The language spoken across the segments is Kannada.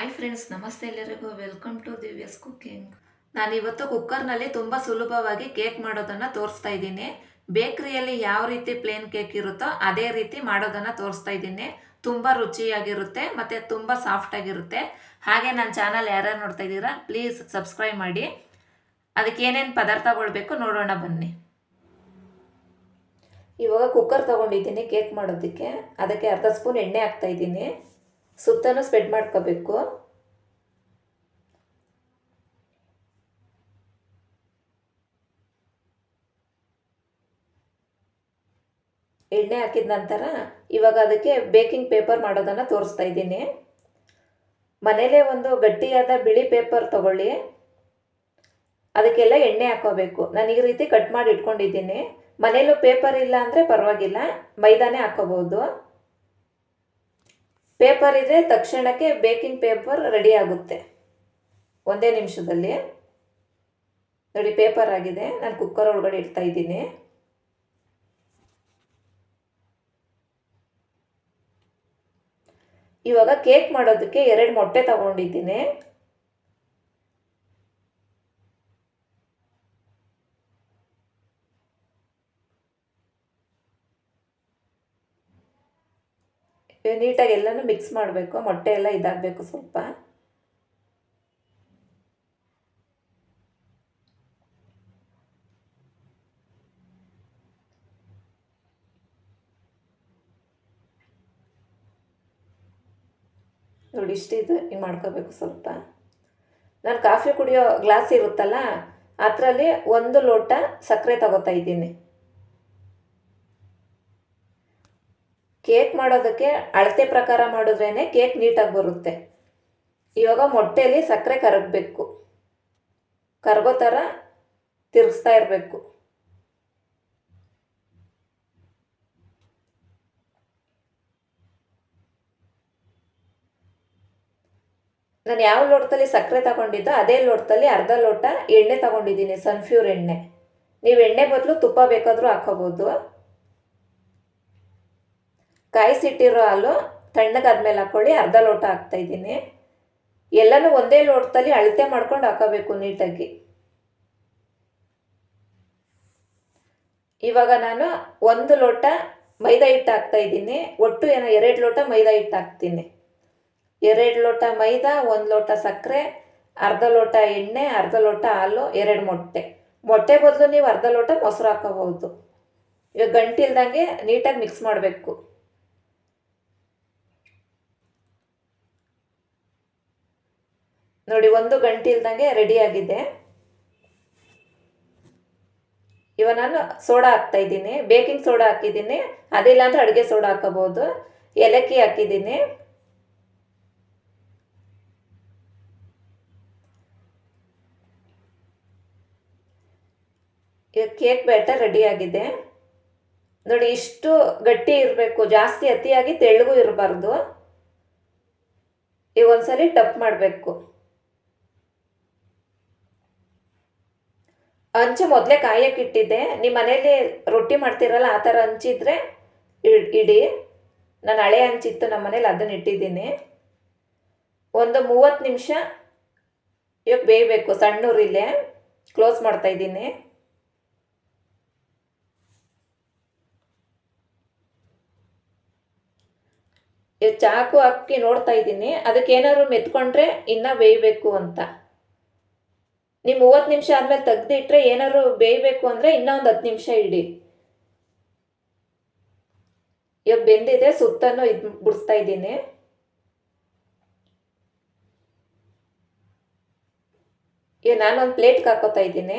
ಹಾಯ್ ಫ್ರೆಂಡ್ಸ್ ನಮಸ್ತೆ ಎಲ್ಲರಿಗೂ. ವೆಲ್ಕಮ್ ಟು ದಿವ್ಯಸ್ ಕುಕ್ಕಿಂಗ್ ನಾನಿವತ್ತು ಕುಕ್ಕರ್ನಲ್ಲಿ ತುಂಬ ಸುಲಭವಾಗಿ ಕೇಕ್ ಮಾಡೋದನ್ನು ತೋರಿಸ್ತಾ ಇದ್ದೀನಿ. ಬೇಕ್ರಿಯಲ್ಲಿ ಯಾವ ರೀತಿ ಪ್ಲೇನ್ ಕೇಕ್ ಇರುತ್ತೋ ಅದೇ ರೀತಿ ಮಾಡೋದನ್ನು ತೋರಿಸ್ತಾ ಇದ್ದೀನಿ. ತುಂಬ ರುಚಿಯಾಗಿರುತ್ತೆ ಮತ್ತು ತುಂಬ ಸಾಫ್ಟಾಗಿರುತ್ತೆ ಹಾಗೆ ನನ್ನ ಚಾನಲ್ ಯಾರ್ಯಾರು ನೋಡ್ತಾ ಇದ್ದೀರಾ ಪ್ಲೀಸ್ ಸಬ್ಸ್ಕ್ರೈಬ್ ಮಾಡಿ. ಅದಕ್ಕೆ ಏನೇನು ಪದಾರ್ಥಗಳು ಬೇಕು ನೋಡೋಣ ಬನ್ನಿ. ಇವಾಗ ಕುಕ್ಕರ್ ತೊಗೊಂಡಿದ್ದೀನಿ ಕೇಕ್ ಮಾಡೋದಕ್ಕೆ. ಅದಕ್ಕೆ ಅರ್ಧ ಸ್ಪೂನ್ ಎಣ್ಣೆ ಹಾಕ್ತಾ ಇದ್ದೀನಿ. ಸುತ್ತಲೂ ಸ್ಪ್ರೆಡ್ ಮಾಡ್ಕೋಬೇಕು. ಎಣ್ಣೆ ಹಾಕಿದ ನಂತರ ಇವಾಗ ಅದಕ್ಕೆ ಬೇಕಿಂಗ್ ಪೇಪರ್ ಮಾಡೋದನ್ನು ತೋರಿಸ್ತಾ ಇದ್ದೀನಿ. ಮನೇಲೇ ಒಂದು ಗಟ್ಟಿಯಾದ ಬಿಳಿ ಪೇಪರ್ ತಗೊಳ್ಳಿ. ಅದಕ್ಕೆಲ್ಲ ಎಣ್ಣೆ ಹಾಕೋಬೇಕು. ನಾನು ಈ ರೀತಿ ಕಟ್ ಮಾಡಿ ಇಟ್ಕೊಂಡಿದ್ದೀನಿ. ಮನೇಲೂ ಪೇಪರ್ ಇಲ್ಲ ಅಂದರೆ ಪರವಾಗಿಲ್ಲ. ಮೈದಾನೇ ಹಾಕೋಬೋದು. ಪೇಪರ್ ಇದ್ರೆ ತಕ್ಷಣಕ್ಕೆ ಬೇಕಿಂಗ್ ಪೇಪರ್ ರೆಡಿ ಆಗುತ್ತೆ. ಒಂದೇ ನಿಮಿಷದಲ್ಲಿ. ನೋಡಿ, ಪೇಪರ್ ಆಗಿದೆ. ನಾನು ಕುಕ್ಕರ್ ಒಳಗಡೆ ಇಡ್ತಾ ಇದ್ದೀನಿ. ಇವಾಗ ಕೇಕ್ ಮಾಡೋದಕ್ಕೆ ಎರಡು ಮೊಟ್ಟೆ ತಗೊಂಡಿದ್ದೀನಿ. ನೀಟಾಗಿ ಎಲ್ಲನೂ ಮಿಕ್ಸ್ ಮಾಡಬೇಕು, ಮೊಟ್ಟೆ ಎಲ್ಲ ಇದಾಗಬೇಕು ಸ್ವಲ್ಪ. ನೋಡಿ ಇಷ್ಟು ಇದು ಹಿಂಗೆ ಮಾಡ್ಕೋಬೇಕು ಸ್ವಲ್ಪ. ನಾನು ಕಾಫಿ ಕುಡಿಯೋ ಗ್ಲಾಸ್ ಇರುತ್ತಲ್ಲ, ಅದರಲ್ಲಿ ಒಂದು ಲೋಟ ಸಕ್ಕರೆ ತಗೋತಾ ಇದ್ದೀನಿ. ಕೇಕ್ ಮಾಡೋದಕ್ಕೆ ಅಳತೆ ಪ್ರಕಾರ ಮಾಡಿದ್ರೇ ಕೇಕ್ ನೀಟಾಗಿ ಬರುತ್ತೆ. ಇವಾಗ ಮೊಟ್ಟೆಯಲ್ಲಿ ಸಕ್ಕರೆ ಕರಗಬೇಕು. ಕರಗೋ ಥರ ತಿರುಗಿಸ್ತಾ ಇರಬೇಕು. ನಾನು ಯಾವ ಲೋಟದಲ್ಲಿ ಸಕ್ಕರೆ ತಗೊಂಡಿದ್ದೋ ಅದೇ ಲೋಟದಲ್ಲಿ ಅರ್ಧ ಲೋಟ ಎಣ್ಣೆ ತಗೊಂಡಿದ್ದೀನಿ, ಸನ್ಫ್ಯೂರ್ ಎಣ್ಣೆ. ನೀವು ಎಣ್ಣೆ ಬದಲು ತುಪ್ಪ ಬೇಕಾದರೂ ಹಾಕೋಬೋದು ಕಾಯಿಸಿಟ್ಟಿರೋ ಹಾಲು ತಣ್ಣಗಾದ್ಮೇಲೆ ಹಾಕ್ಕೊಳ್ಳಿ ಅರ್ಧ ಲೋಟ ಹಾಕ್ತಾಯಿದ್ದೀನಿ ಎಲ್ಲನೂ ಒಂದೇ ಲೋಟದಲ್ಲಿ ಅಳತೆ ಮಾಡ್ಕೊಂಡು ಹಾಕೋಬೇಕು ನೀಟಾಗಿ. ಇವಾಗ ನಾನು ಒಂದು ಲೋಟ ಮೈದಾ ಹಿಟ್ಟು ಹಾಕ್ತಾಯಿದ್ದೀನಿ ಒಟ್ಟು ಏನೋ ಎರಡು ಲೋಟ ಮೈದಾ ಹಿಟ್ಟು ಹಾಕ್ತೀನಿ. ಎರಡು ಲೋಟ ಮೈದಾ, ಒಂದು ಲೋಟ ಸಕ್ಕರೆ, ಅರ್ಧ ಲೋಟ ಎಣ್ಣೆ, ಅರ್ಧ ಲೋಟ ಹಾಲು, ಎರಡು ಮೊಟ್ಟೆ. ಮೊಟ್ಟೆ ಬದಲು ನೀವು ಅರ್ಧ ಲೋಟ ಮೊಸರು ಹಾಕೋಬಹುದು. ಇವಾಗ ಗಂಟಿಲ್ದಂಗೆ ನೀಟಾಗಿ ಮಿಕ್ಸ್ ಮಾಡಬೇಕು. ನೋಡಿ, ಒಂದು ಗಂಟೆ ಇಲ್ದಂಗೆ ಆಗಿದೆ. ಇವಾಗ ನಾನು ಸೋಡಾ ಹಾಕ್ತಾ ಇದ್ದೀನಿ. ಬೇಕಿಂಗ್ ಸೋಡಾ ಹಾಕಿದ್ದೀನಿ. ಅದಿಲ್ಲ ಅಂದರೆ ಅಡುಗೆ ಸೋಡಾ ಹಾಕಬಹುದು. ಏಲಕ್ಕಿ ಹಾಕಿದ್ದೀನಿ. ಈಗ ಕೇಕ್ ಬ್ಯಾಟರ್ ರೆಡಿಯಾಗಿದೆ ನೋಡಿ, ಇಷ್ಟು ಗಟ್ಟಿ ಇರಬೇಕು, ಜಾಸ್ತಿ ಅತಿಯಾಗಿ ತೆಳ್ಳಗೂ ಇರಬಾರ್ದು. ಈಗ ಒಂದ್ಸಲಿ ಟಪ್ ಮಾಡಬೇಕು. ಹಂಚು ಮೊದಲೇ ಕಾಯಕ್ಕೆ ಇಟ್ಟಿದ್ದೆ. ನಿಮ್ಮ ಮನೇಲಿ ರೊಟ್ಟಿ ಮಾಡ್ತಿರಲ್ಲ ಆ ಥರ ಹಂಚಿದ್ರೆ ಇಡಿ. ನಾನು ಹಳೆ ಹಂಚಿತ್ತು ನಮ್ಮ ಮನೇಲಿ ಅದನ್ನು ಇಟ್ಟಿದ್ದೀನಿ. ಒಂದು ಮೂವತ್ತು ನಿಮಿಷ ಇವಾಗ ಬೇಯಬೇಕು. ಸಣ್ಣ ಉರಿಲೆ ಕ್ಲೋಸ್ ಮಾಡ್ತಾ ಇದ್ದೀನಿ. ಚಾಕು ಹಾಕಿ ನೋಡ್ತಾ ಇದ್ದೀನಿ. ಅದಕ್ಕೆ ಏನಾದ್ರು ಮೆತ್ಕೊಂಡ್ರೆ ಇನ್ನೂ ಬೇಯಬೇಕು ಅಂತ. ನೀವು ಮೂವತ್ತು ನಿಮಿಷ ಆದಮೇಲೆ ತೆಗ್ದಿಟ್ರೆ ಏನಾದ್ರು ಬೇಯಬೇಕು ಅಂದರೆ ಇನ್ನೂ ಒಂದು ಹತ್ತು ನಿಮಿಷ ಇಡಿ. ಇವಾಗ ಬೆಂದಿದೆ, ಸುತ್ತನೂ ಇದು ಬಿಡಿಸ್ತಾ ಇದ್ದೀನಿ. ಈಗ ನಾನೊಂದು ಪ್ಲೇಟ್ಗೆ ಹಾಕೋತಾ ಇದ್ದೀನಿ.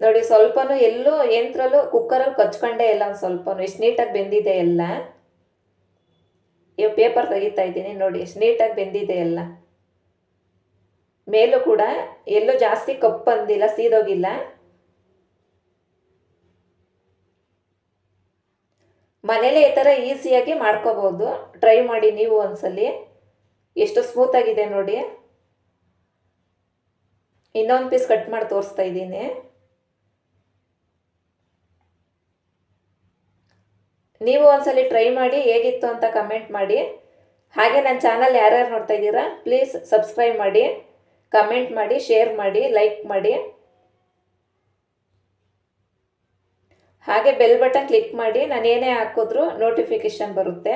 ನೋಡಿ, ಸ್ವಲ್ಪನೂ ಎಲ್ಲೂ, ಯಂತ್ರಲ್ಲೂ ಕುಕ್ಕರಲ್ಲಿ ಕಚ್ಕೊಂಡೇ ಇಲ್ಲ ಒಂದು ಸ್ವಲ್ಪನೂ. ಎಷ್ಟು ನೀಟಾಗಿ ಬೆಂದಿದೆ ಎಲ್ಲ. ಇವಾಗ ಪೇಪರ್ ತೆಗಿತಾ ಇದ್ದೀನಿ ನೋಡಿ, ಎಷ್ಟು ನೀಟಾಗಿ ಬೆಂದಿದೆ ಎಲ್ಲ. ಮೇಲೂ ಕೂಡ ಎಲ್ಲೂ ಜಾಸ್ತಿ ಕಪ್ಪು ಬಂದಿಲ್ಲ ಸೀದೋಗಿಲ್ಲ. ಮನೇಲೇ ಈ ಥರ ಈಸಿಯಾಗಿ ಮಾಡ್ಕೋಬೋದು. ಟ್ರೈ ಮಾಡಿ ನೀವು ಒಂದ್ಸಲಿ. ಎಷ್ಟು ಸ್ಮೂತಾಗಿದೆ ನೋಡಿ. ಇನ್ನೊಂದು ಪೀಸ್ ಕಟ್ ಮಾಡಿ ತೋರಿಸ್ತಾ ಇದ್ದೀನಿ. ನೀವು ಒಂದ್ಸಲ ಟ್ರೈ ಮಾಡಿ ಹೇಗಿತ್ತು ಅಂತ ಕಮೆಂಟ್ ಮಾಡಿ. ಹಾಗೆ ನನ್ನ ಚಾನಲ್ ಯಾರ್ಯಾರು ನೋಡ್ತಾ ಇದ್ದೀರಾ ಪ್ಲೀಸ್ ಸಬ್ಸ್ಕ್ರೈಬ್ ಮಾಡಿ ಕಮೆಂಟ್ ಮಾಡಿ ಶೇರ್ ಮಾಡಿ ಲೈಕ್ ಮಾಡಿ. ಹಾಗೆ ಬೆಲ್ ಬಟನ್ ಕ್ಲಿಕ್ ಮಾಡಿ, ನಾನು ಏನೇ ಹಾಕಿದ್ರೂ ನೋಟಿಫಿಕೇಷನ್ ಬರುತ್ತೆ.